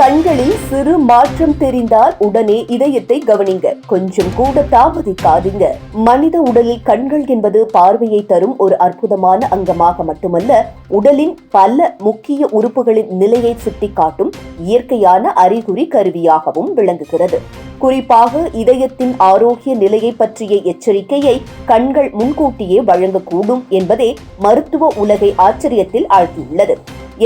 கண்களில் சிறு மாற்றம் தெரிந்தால் உடனே இதயத்தை கவனிங்க. கொஞ்சம் கூட தாமதிக்காதீங்க. மனித உடலில் கண்கள் என்பது பார்வையை தரும் ஒரு அற்புதமான அங்கமாக மட்டுமல்ல உடலின் பல முக்கிய உறுப்புகளின் நிலையை சுட்டிக்காட்டும் இயற்கையான அறிகுறி கருவியாகவும் விளங்குகிறது. குறிப்பாக இதயத்தின் ஆரோக்கிய நிலையை பற்றிய எச்சரிக்கையை கண்கள் முன்கூட்டியே வழங்கக்கூடும் என்பதே மருத்துவ உலகை ஆச்சரியத்தில் ஆழ்த்தியுள்ளது.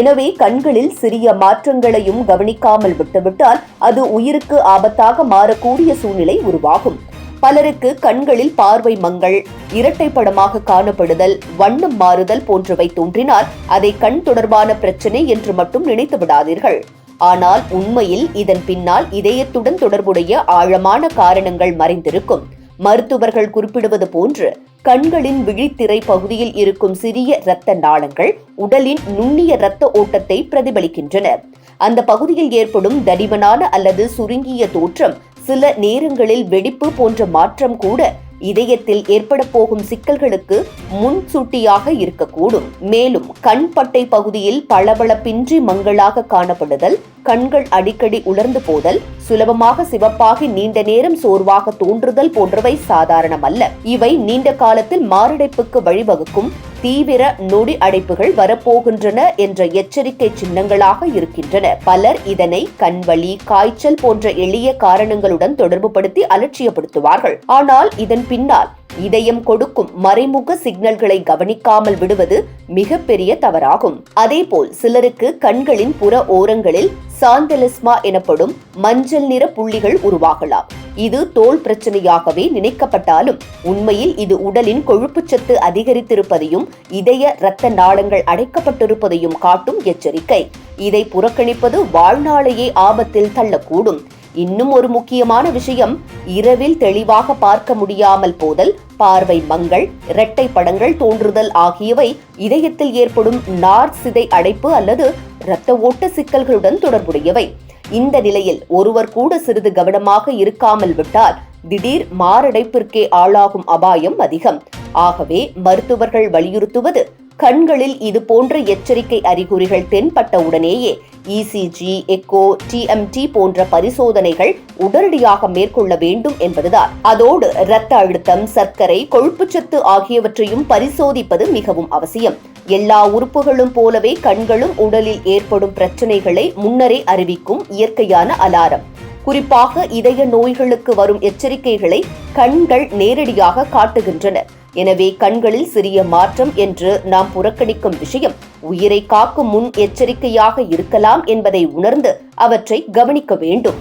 எனவே கண்களில் சிறிய மாற்றங்களையும் கவனிக்காமல் விட்டுவிட்டால் அது உயிருக்கு ஆபத்தாக மாறக்கூடிய சூழ்நிலை உருவாகும். பலருக்கு கண்களில் பார்வை மங்கள் இரட்டை படமாக காணப்படுதல் வண்ணம் மாறுதல் போன்றவை தோன்றினால் அதை கண் தொடர்பான பிரச்சனை என்று மட்டும் நினைத்து விடாதீர்கள். ஆனால் உண்மையில் இதன் பின்னால் இதயத்துடன் தொடர்புடைய ஆழமான காரணங்கள் மறைந்திருக்கும். மருத்துவர்கள் குறிப்பிடுவது போன்று கண்களின் விழித்திரை பகுதியில் இருக்கும் சிறிய இரத்த நாளங்கள் உடலின் நுண்ணிய இரத்த ஓட்டத்தை பிரதிபலிக்கின்றன. அந்த பகுதியில் ஏற்படும் தடிமனான அல்லது சுருங்கிய தோற்றம் சில நேரங்களில் வெடிப்பு போன்ற மாற்றம் கூட இதயத்தில் ஏற்பட போகும் சிக்கல்களுக்கு முன்சூட்டியாக இருக்கக்கூடும். மேலும் கண் பட்டை பகுதியில் பளபளப்பின்றி மங்களாக காணப்படுதல் கண்கள் அடிக்கடி உலர்ந்து போதல் சுலபமாக சிவப்பாகி நீண்ட நேரம் சோர்வாக தோன்றுதல் போன்றவை சாதாரணமல்ல. இவை நீண்ட காலத்தில் மாரடைப்புக்கு வழிவகுக்கும் தீவிர நொடி அடைப்புகள் வரப்போகின்றன என்ற எச்சரிக்கை சின்னங்களாக இருக்கின்றன. பலர் இதனை கண்வலி காய்ச்சல் போன்ற எளிய காரணங்களுடன் தொடர்புபடுத்தி அலட்சியப்படுத்துவார்கள். ஆனால் இதன் பின்னால் இதயம் கொடுக்கும் மறைமுக சிக்னல்களை கவனிக்காமல் விடுவது மிகப்பெரிய தவறாகும். அதேபோல் சிலருக்கு கண்களின் புற ஓரங்களில் சாந்தலிஸ்மா எனப்படும் மஞ்சள் நிற புள்ளிகள் உருவாகலாம். இது தோல் பிரச்சனையாகவே நினைக்கப்பட்டாலும் உண்மையில் இது உடலின் கொழுப்புச்சத்து அதிகரித்திருப்பதையும் இதய இரத்த நாளங்கள் அடைக்கப்பட்டிருப்பதையும் காட்டும் எச்சரிக்கை. இதை புறக்கணிப்பது வாழ்நாளையே ஆபத்தில் தள்ளக்கூடும். இன்னும் ஒரு முக்கியமான விஷயம் இரவில் தெளிவாக பார்க்க முடியாமல் போதல் பார்வை மங்கள் இரட்டை படங்கள் தோன்றுதல் ஆகியவை இதயத்தில் ஏற்படும் நார் சிதை அடைப்பு அல்லது இரத்த ஓட்ட சிக்கல்களுடன் தொடர்புடையவை. இந்த நிலையில் ஒருவர் கூட சிறிது கவனமாக இருக்காமல் விட்டால் திடீர் மாரடைப்பிற்கே ஆளாகும் அபாயம் அதிகம். ஆகவே மருத்துவர்கள் வலியுறுத்துவது கண்களில் இது போன்ற எச்சரிக்கை அறிகுறிகள் தென்பட்ட உடனேயே இசிஜி எக்கோ டிஎம்டி போன்ற பரிசோதனைகள் உடனடியாக மேற்கொள்ள வேண்டும் என்பதுதான். அதோடு இரத்த அழுத்தம் சர்க்கரை கொழுப்புச்சத்து ஆகியவற்றையும் பரிசோதிப்பது மிகவும் அவசியம். எல்லா உறுப்புகளும் போலவே கண்களும் உடலில் ஏற்படும் பிரச்சனைகளை முன்னரே அறிவிக்கும் இயற்கையான அலாரம். குறிப்பாக இதய நோய்களுக்கு வரும் எச்சரிக்கைகளை கண்கள் நேரடியாக காட்டுகின்றன. எனவே கண்களில் சிறிய மாற்றம் என்று நாம் புறக்கணிக்கும் விஷயம் உயிரை காக்கும் முன் எச்சரிக்கையாக இருக்கலாம் என்பதை உணர்ந்து அவற்றை கவனிக்க வேண்டும்.